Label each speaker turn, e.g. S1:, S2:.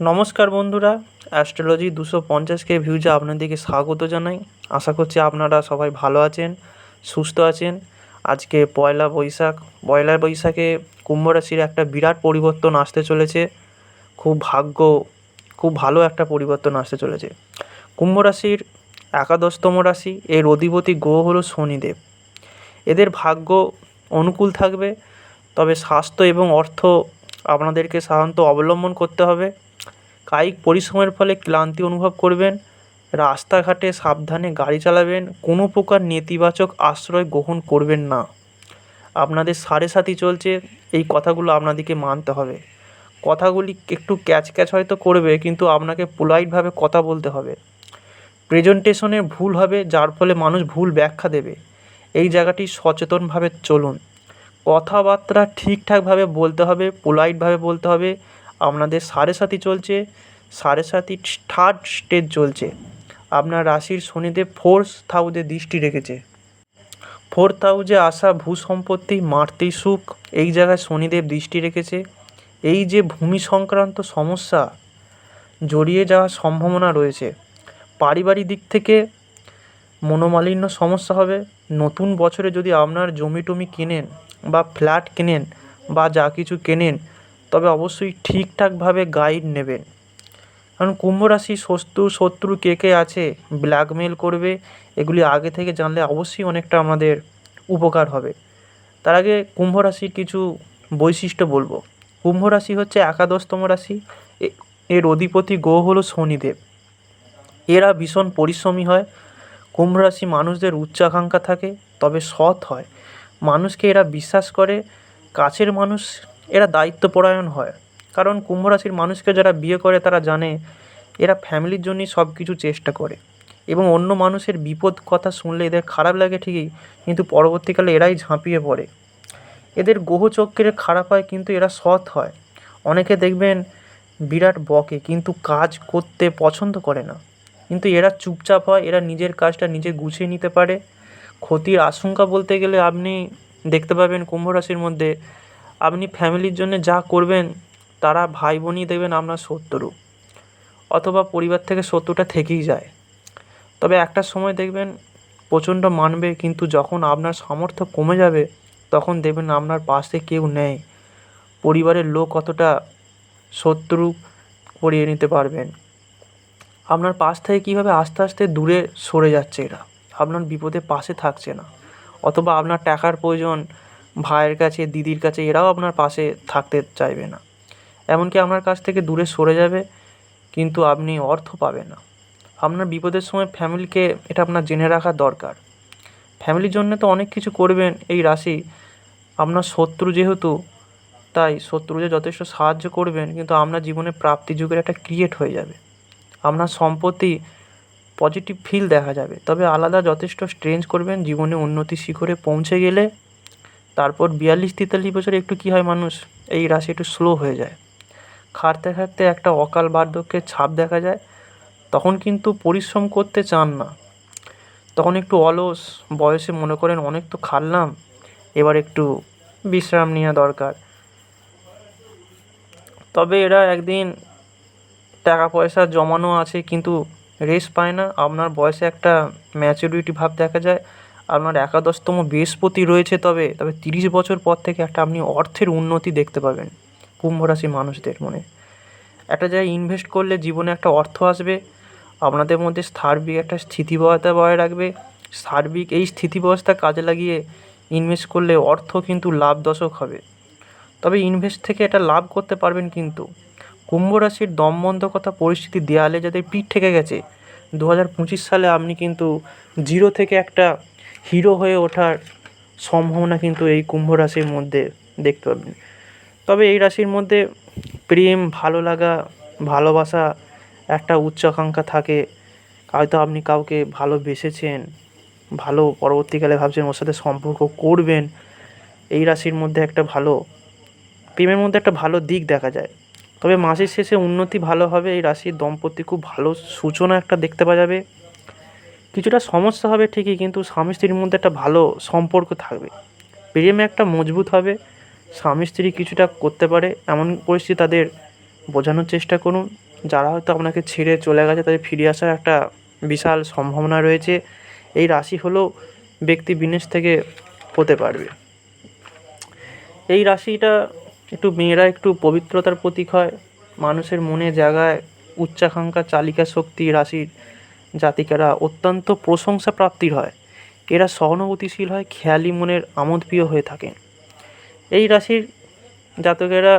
S1: নমস্কার বন্ধুরা অ্যাস্ট্রোলজি দুশো পঞ্চাশকে ভিউজে আপনাদেরকে স্বাগত জানাই। আশা করছি আপনারা সবাই ভালো আছেন, সুস্থ আছেন। আজকে পয়লা বৈশাখ, পয়লা বৈশাখে কুম্ভ রাশির একটা বিরাট পরিবর্তন আসতে চলেছে। খুব ভাগ্য, খুব ভালো একটা পরিবর্তন আসতে চলেছে। কুম্ভ রাশির একাদশতম রাশি, এর অধিপতি গ্রহ হলো শনিদেব। এদের ভাগ্য অনুকূল থাকবে, তবে স্বাস্থ্য এবং অর্থ আপনাদেরকে সাধারণত অবলম্বন করতে হবে। কায়িক পরিশ্রমের ফলে ক্লান্তি অনুভব করবেন, রাস্তাঘাটে সাবধানে গাড়ি চালাবেন, কোনো প্রকার নেতিবাচক আশ্রয় গ্রহণ করবেন না। আপনাদের সাড়ে সাথী চলছে, এই কথাগুলো আপনাদেরকে মানতে হবে। কথাগুলি একটু ক্যাচ ক্যাচ হয়তো করবে, কিন্তু আপনাকে পোলাইটভাবে কথা বলতে হবে। প্রেজেন্টেশনে ভুল হবে, যার ফলে মানুষ ভুল ব্যাখ্যা দেবে। এই জায়গাটি সচেতনভাবে চলুন। কথাবার্তা ঠিকঠাকভাবে বলতে হবে, পোলাইটভাবে বলতে হবে আপনাদের সাড়ে সাথী চলছে, সাড়ে সাথী থার্ড স্টেজ চলছে। আপনার রাশির শনিদেব ফোর্থ হাউসে দৃষ্টি রেখেছে। ফোর্থ হাউসে আসা ভূ সম্পত্তি মারতি সুখ, এই জায়গায় শনিদেব দৃষ্টি রেখেছে। এই যে ভূমি সংক্রান্ত সমস্যা জড়িয়ে যাওয়ার সম্ভাবনা রয়েছে, পারিবারিক দিক থেকে মনোমালিন্য সমস্যা হবে। নতুন বছরে যদি আপনার জমি টমি কেনেন বা ফ্ল্যাট কেনেন বা যা কিছু কেনেন তবে অবশ্যই ঠিকঠাকভাবে গাইড নেবেন। কারণ কুম্ভ রাশি শত্রু শত্রু কে কে আছে ব্ল্যাকমেল করবে, এগুলি আগে থেকে জানলে অবশ্যই অনেকটা আমাদের উপকার হবে। তার আগে কুম্ভ রাশির কিছু বৈশিষ্ট্য বলব। কুম্ভ রাশি হচ্ছে একাদশতম রাশি এর অধিপতি গ্রহ হলো শনিদেব। এরা ভীষণ পরিশ্রমী হয়। কুম্ভ রাশি মানুষদের উচ্চাকাঙ্ক্ষা থাকে, তবে সৎ হয়। মানুষকে এরা বিশ্বাস করে, কাছের মানুষ এরা দায়িত্বপরায়ণ হয়। কারণ কুম্ভ রাশির মানুষকে যারা বিয়ে করে তারা জানে, এরা ফ্যামিলির জন্যই সব কিছু চেষ্টা করে। এবং অন্য মানুষের বিপদ কথা শুনলে এদের খারাপ লাগে ঠিকই, কিন্তু পরবর্তীকালে এরাই ঝাঁপিয়ে পড়ে। এদের গ্রহচক্রে খারাপ হয় কিন্তু এরা সৎ হয়। অনেকে দেখবেন বিরাট বকে, কিন্তু কাজ করতে পছন্দ করে না। কিন্তু এরা চুপচাপ হয়, এরা নিজের কাজটা নিজে গুছিয়ে নিতে পারে। ক্ষতির আশঙ্কা বলতে গেলে আপনি দেখতে পাবেন কুম্ভ রাশির মধ্যে আপনি ফ্যামিলির জন্য যা করবেন, তারা ভাই বোনই দেখবেন আপনার শত্রু। অথবা পরিবার থেকে শত্রুটা থেকেই যায়। তবে একটা সময় দেখবেন প্রচণ্ড মানবে, কিন্তু যখন আপনার সামর্থ্য কমে যাবে, তখন দেখবেন আপনার পাশে কেউ নেই। পরিবারের লোক অতটা শত্রু করিয়ে নিতে পারবেন। আপনার পাশ থেকে কীভাবে আস্তে আস্তে দূরে সরে যাচ্ছে এরা? আপনার বিপদে পাশে থাকছে না। অথবা আপনার টাকার প্রয়োজন ভাইয়ের কাছে, দিদির কাছে, এরাও আপনার পাশে থাকতে চাইবে না। এমনকি আপনার কাছ থেকে দূরে সরে যাবে, কিন্তু আপনি অর্থ পাবেন না। আপনার বিপদের সময় ফ্যামিলিকে এটা আপনার জেনে রাখা দরকার। ফ্যামিলির জন্য তো অনেক কিছু করবেন এই রাশি। আপনার শত্রু যেহেতু, তাই শত্রুদের যথেষ্ট সাহায্য করবেন, কিন্তু আপনার জীবনে প্রাপ্তি যুগের একটা ক্রিয়েট হয়ে যাবে। আপনার সম্পত্তি পজিটিভ ফিল দেখা যাবে। তবে আলাদা যথেষ্ট স্ট্রেঞ্জ করবেন, জীবনে উন্নতি শিখরে পৌঁছে গেলে তারপর বিয়াল্লিশ তেতাল্লিশ বছরে একটু কী হয় মানুষ? এই রাশি একটু স্লো হয়ে যায়। খাটতে খাটতে একটা অকাল বার্ধক্যের ছাপ দেখা যায়। তখন কিন্তু পরিশ্রম করতে চান না। তখন একটু অলস, বয়সে মনে করেন অনেক তো খাটলাম, এবার একটু বিশ্রাম নেওয়া দরকার। তবে এরা একদিন টাকা পয়সা জমানো আছে কিন্তু রেস্ট পায় না। আপনার বয়সে একটা ম্যাচুরিটি ভাব দেখা যায়। আপনার একাদশতম বৃহস্পতি রয়েছে তবে তবে তিরিশ বছর পর থেকে একটা আপনি অর্থের উন্নতি দেখতে পাবেন কুম্ভ রাশি মানুষদের মনে। একটা জায়গায় ইনভেস্ট করলে জীবনে একটা অর্থ আসবে, আপনাদের মধ্যে সার্বিক একটা স্থিতিবহতা বজায় রাখবে। সার্বিক এই স্থিতিবস্থা কাজে লাগিয়ে ইনভেস্ট করলে অর্থ কিন্তু লাভ দশক হবে। তবে ইনভেস্ট থেকে এটা লাভ করতে পারবেন কিন্তু। কুম্ভ রাশির দমবন্ধকতা পরিস্থিতি দেয়ালে যাদের পিঠ থেকে গেছে দু হাজার পঁচিশ সালে আপনি কিন্তু জিরো থেকে একটা হিরো হয়ে ওঠার সম্ভাবনা কিন্তু এই কুম্ভ রাশির মধ্যে দেখতে পাবেন। তবে এই রাশির মধ্যে প্রেম, ভালো লাগা, ভালোবাসা একটা উচ্চাকাঙ্ক্ষা থাকে। হয়তো আপনি কাউকে ভালোবেসেছেন, ভালো পরবর্তীকালে ভাবছেন ওর সাথে সম্পর্ক করবেন। এই রাশির মধ্যে একটা ভালো, প্রেমের মধ্যে একটা ভালো দিক দেখা যায়। তবে মাসের শেষে উন্নতি ভালো হবে, এই রাশির দম্পতি খুব ভালো সূচনা একটা দেখতে পাওয়া যাবে। কিছুটা সমস্যা হবে ঠিকই, কিন্তু স্বামী স্ত্রীর মধ্যে একটা ভালো সম্পর্ক থাকবে। প্রেমে একটা মজবুত হবে, স্বামী স্ত্রী কিছুটা করতে পারে, এমন পরিস্থিতি তাদের বোঝানোর চেষ্টা করুন। যারা হয়তো আপনাকে ছেড়ে চলে গেছে, তাদের ফিরে আসার একটা বিশাল সম্ভাবনা রয়েছে। এই রাশি হলো ব্যক্তি বিনেশ থেকে হতে পারবে। এই রাশিটা একটু মেয়েরা একটু পবিত্রতার প্রতীক হয়, মানুষের মনে জায়গায় উচ্চাকাঙ্ক্ষা, চালিকা শক্তি রাশির জাতিকারা অত্যন্ত প্রশংসা প্রাপ্তির হয়। এরা সহানুভূতিশীল হয়, খেয়ালি মনের আমোদপ্রিয় হয়ে থাকে এই রাশির জাতকেরা